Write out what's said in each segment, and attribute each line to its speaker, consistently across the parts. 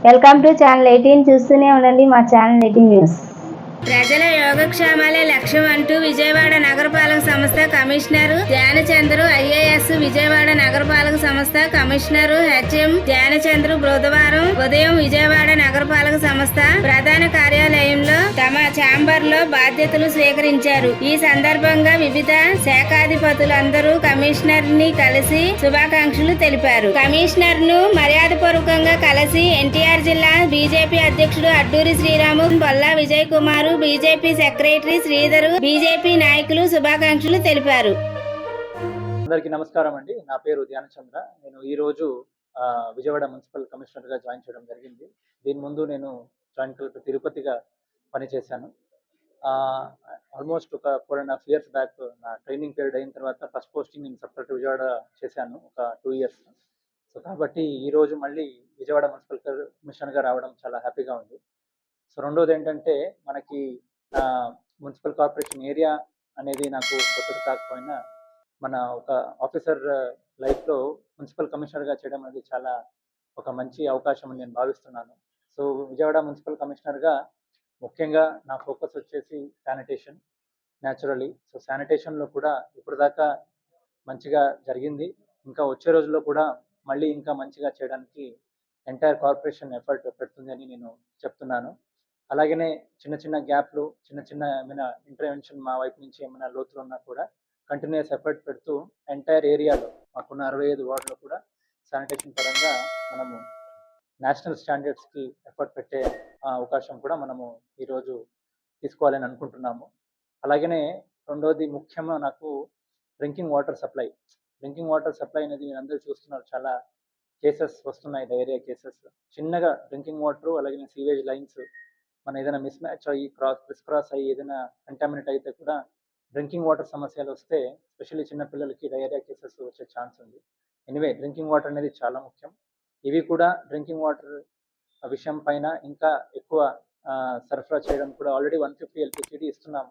Speaker 1: Welcome to channel eighteen చూస్తూనే ఉండండి మా ఛానల్ ఎయిటీన్ న్యూస్
Speaker 2: ప్రజల యోగక్షేమాలే లక్ష్యం అంటూ విజయవాడ నగరపాలక సంస్థ కమిషనర్ ధ్యానచంద్రు ఐఏఎస్ విజయవాడ నగరపాలక సంస్థ కమిషనర్ హెచ్ఎం ధ్యానచంద్రు బుధవారం ఉదయం విజయవాడ నగరపాలక సంస్థ ప్రధాన కార్యాలయంలో ఛాంబర్లో బాధ్యతలు స్వీకరించారు. ఈ సందర్భంగా వివిధ శాఖాధిపతులందరూ కమిషనర్ని కలిసి శుభాకాంక్షలు తెలిపారు. కమిషనర్ను మర్యాదపూర్వకంగా కలిసి ఎన్టీఆర్ జిల్లా బీజేపీ అధ్యక్షుడు Adduri Sriramu Bolla Vijay Kumar BJP secretary Sridhar BJP నాయకులు శుభాకాంక్షలు తెలిపారు.
Speaker 3: అందరికీ నమస్కారం అండి. నా పేరు ధ్యానచంద్ర. నేను ఈ రోజు విజయవాడ మున్సిపల్ కమిషనర్గా జాయిన్ చేయడం జరిగింది. దీని ముందు నేను జాయింట్ కలెక్టర్ తిరుపతిగా పనిచేశాను ఆల్మోస్ట్ ఒక four and half years back నా ట్రైనింగ్ పీరియడ్ అయిన తర్వాత ఫస్ట్ పోస్టింగ్ నేను సపరేట్ విజయవాడ చేశాను ఒక టూ ఇయర్స్ సో కాబట్టి ఈరోజు మళ్ళీ విజయవాడ మున్సిపల్ కమిషన్గా రావడం చాలా హ్యాపీగా ఉంది. సో రెండోది ఏంటంటే మనకి మున్సిపల్ కార్పొరేషన్ ఏరియా అనేది నాకు కొత్తది కాకపోయినా మన ఒక ఆఫీసర్ లైఫ్లో మున్సిపల్ కమిషనర్గా చేయడం అనేది చాలా ఒక మంచి అవకాశం అని నేను భావిస్తున్నాను. సో విజయవాడ మున్సిపల్ కమిషనర్గా ముఖ్యంగా నా ఫోకస్ వచ్చేసి శానిటేషన్ న్యాచురలీ సో శానిటేషన్లో కూడా ఇప్పటిదాకా మంచిగా జరిగింది. ఇంకా వచ్చే రోజుల్లో కూడా మళ్ళీ ఇంకా మంచిగా చేయడానికి ఎంటైర్ కార్పొరేషన్ ఎఫర్ట్ పెడుతుంది అని నేను చెప్తున్నాను. అలాగనే చిన్న చిన్న గ్యాప్లు చిన్న చిన్న ఏమైనా ఇంటర్వెన్షన్ మా వైపు నుంచి ఏమైనా లోతులు ఉన్నా కూడా కంటిన్యూస్ ఎఫర్ట్ పెడుతూ ఎంటైర్ ఏరియాలో మాకున్న అరవై ఐదు వార్డులో కూడా శానిటేషన్ పరంగా మనము నేషనల్ స్టాండర్డ్స్కి ఎఫర్ట్ పెట్టే అవకాశం కూడా మనము ఈరోజు తీసుకోవాలని అనుకుంటున్నాము. అలాగనే రెండోది ముఖ్యంగా నాకు drinking water supply. Drinking water supply అనేది మీరు అందరూ చూస్తున్నారు. చాలా కేసెస్ వస్తున్నాయి డైరియా కేసెస్. చిన్నగా డ్రింకింగ్ వాటర్ అలాగే సీవేజ్ లైన్స్ మన ఏదైనా మిస్ మ్యాచ్ అయ్యి క్రాస్ క్రిస్ క్రాస్ అయ్యి ఏదైనా కంటామినేట్ అయితే కూడా డ్రింకింగ్ వాటర్ సమస్యలు వస్తే స్పెషల్లీ చిన్న పిల్లలకి డయేరియా కేసెస్ వచ్చే ఛాన్స్ ఉంది. ఎనివే డ్రింకింగ్ వాటర్ అనేది చాలా ముఖ్యం. ఇవి కూడా డ్రింకింగ్ వాటర్ విషయం పైన ఇంకా ఎక్కువ సరఫరా చేయడం కూడా ఆల్రెడీ వన్ ఫిఫ్టీ ఎల్పిసిడి ఇస్తున్నాము.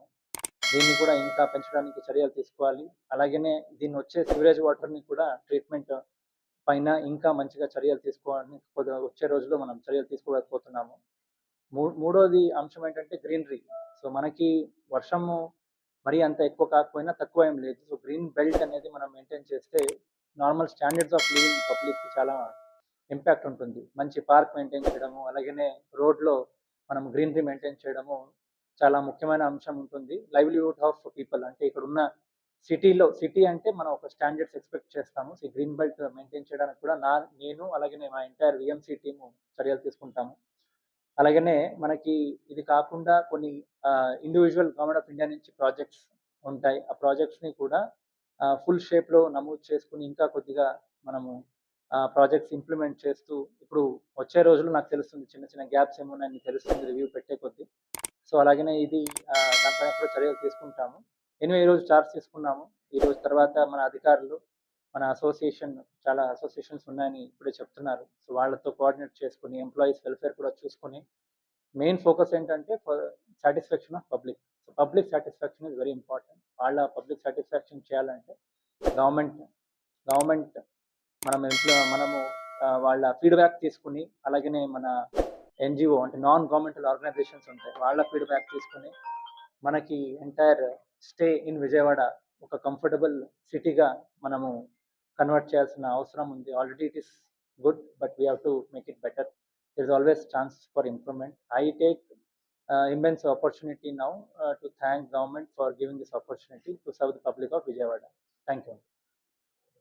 Speaker 3: దీన్ని కూడా ఇంకా పెంచడానికి చర్యలు తీసుకోవాలి. అలాగనే దీన్ని వచ్చే సివరేజ్ వాటర్ని కూడా ట్రీట్మెంట్ పైన ఇంకా మంచిగా చర్యలు తీసుకోవాలని కొద్ది- వచ్చే రోజుల్లో మనం చర్యలు తీసుకోలేకపోతున్నాము. మూ- మూడోది అంశం ఏంటంటే గ్రీనరీ సో మనకి వర్షము మరీ అంత ఎక్కువ కాకపోయినా తక్కువ ఏం లేదు. సో గ్రీన్ బెల్ట్ అనేది మనం మెయింటైన్ చేస్తే normal standards of living public చాలా ఇంపాక్ట్ ఉంటుంది. మంచి పార్క్ మెయింటైన్ చేయడము అలాగనే రోడ్లో మనం గ్రీనరీ మెయింటైన్ చేయడము చాలా ముఖ్యమైన అంశం ఉంటుంది. లైవ్లీహుడ్ ఆఫ్ పీపుల్ అంటే ఇక్కడ ఉన్న సిటీలో సిటీ అంటే మనం ఒక స్టాండర్డ్స్ ఎక్స్పెక్ట్ చేస్తాము. సో గ్రీన్ బెల్ట్ మెయింటైన్ చేయడానికి కూడా నా నేను అలాగనే మా ఎంటైర్ విఎంసీ టీము చర్యలు తీసుకుంటాము. అలాగనే మనకి ఇది కాకుండా కొన్ని ఇండివిజువల్ గవర్నమెంట్ ఆఫ్ ఇండియా నుంచి ప్రాజెక్ట్స్ ఉంటాయి. ఆ ప్రాజెక్ట్స్ని కూడా ఫుల్ షేప్లో నమోదు చేసుకుని ఇంకా కొద్దిగా మనము ప్రాజెక్ట్స్ ఇంప్లిమెంట్ చేస్తూ ఇప్పుడు వచ్చే రోజులు నాకు తెలుస్తుంది చిన్న చిన్న గ్యాప్స్ ఏమున్నాయని తెలుస్తుంది రివ్యూ పెట్టే కొద్దీ. సో అలాగనే ఇది దానిపైన కూడా చర్యలు తీసుకుంటాము. ఎనిమిది రోజు చార్జ్ తీసుకున్నాము. ఈ రోజు తర్వాత మన అధికారులు మన అసోసియేషన్ చాలా అసోసియేషన్స్ ఉన్నాయని ఇప్పుడే చెప్తున్నారు. సో వాళ్ళతో కోఆర్డినేట్ చేసుకుని ఎంప్లాయీస్ వెల్ఫేర్ కూడా చూసుకుని మెయిన్ ఫోకస్ ఏంటంటే satisfaction of public so public satisfaction is very important వాళ్ళ పబ్లిక్ సాటిస్ఫాక్షన్ చేయాలంటే గవర్నమెంట్ గవర్నమెంట్ మనం ఇంట్లో మనము వాళ్ళ ఫీడ్బ్యాక్ తీసుకుని అలాగే మన ఎన్జిఓ అంటే నాన్ గవర్నమెంటల్ ఆర్గనైజేషన్స్ ఉంటాయి వాళ్ళ ఫీడ్బ్యాక్ తీసుకుని మనకి ఎంటైర్ స్టే ఇన్ విజయవాడ ఒక కంఫర్టబుల్ సిటీగా మనము కన్వర్ట్ చేయాల్సిన అవసరం ఉంది. Already it is good but we have to make it better there is always chance for improvement I take immense opportunity now to thank government for giving this opportunity to serve the public of Vijayawada thank you